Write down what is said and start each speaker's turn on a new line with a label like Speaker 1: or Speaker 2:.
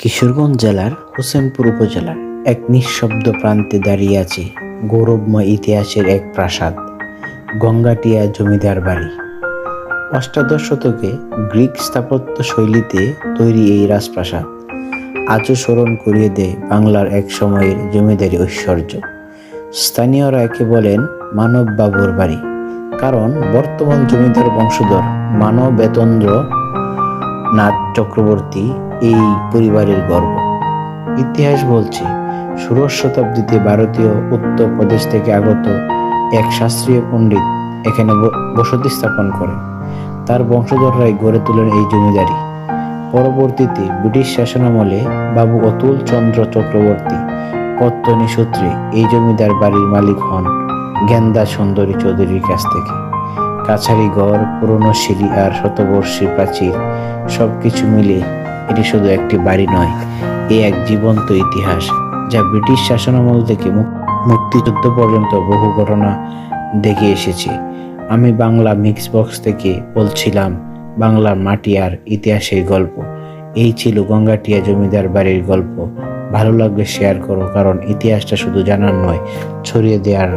Speaker 1: কিশোরগঞ্জ জেলার হোসেনপুর উপজেলার এক নিঃশব্দ প্রান্তে দাঁড়িয়ে আছে গৌরবময় ইতিহাসের এক প্রাসাদ, গঙ্গাটিয়া জমিদার বাড়ি। অষ্টাদশ শতকে গ্রিক স্থাপত্য শৈলীতে তৈরি এই রাজপ্রাসাদ আজও স্মরণ করিয়ে দেয় বাংলার এক সময়ের জমিদারি ঐশ্বর্য। স্থানীয়রা একে বলেন মানব বাবুর বাড়ি, কারণ বর্তমান জমিদার বংশধর মানব বেতন্দ্র নাথ চক্রবর্তী এই পরিবারের গর্ব। ইতিহাস বলছে, ষোড়শ শতাব্দীতে ভারতীয় উত্তর প্রদেশ থেকে আগত এক শাস্ত্রীয় পণ্ডিত এখানে বসতি স্থাপন করেন। তার বংশধররাই গড়ে তোলেন এই জমিদারি। পরবর্তীতে ব্রিটিশ শাসনামলে বাবু অতুল চন্দ্র চক্রবর্তী পত্তনী সূত্রে এই জমিদার বাড়ির মালিক হন গেন্দা সুন্দরী চৌধুরীর কাছ থেকে। কাছারি ঘর পুরনো সিঁড়ি আর শতবর্ষী প্রাচীর, সবকিছু মিলে এটি শুধু একটি বাড়ি নয়, এ এক জীবন্ত ইতিহাস, যা ব্রিটিশ শাসনামল থেকে মুক্তিযুদ্ধ পর্যন্ত বহু ঘটনা দেখে এসেছে। আমি বাংলা মিক্স বক্স থেকে বলছিলাম, বাংলার মাটি আর ইতিহাসের গল্প। এই ছিল গঙ্গাটিয়া জমিদার বাড়ির গল্প। ভালো লাগলে শেয়ার করো, কারণ ইতিহাসটা শুধু জানার নয়, ছড়িয়ে দেওয়ার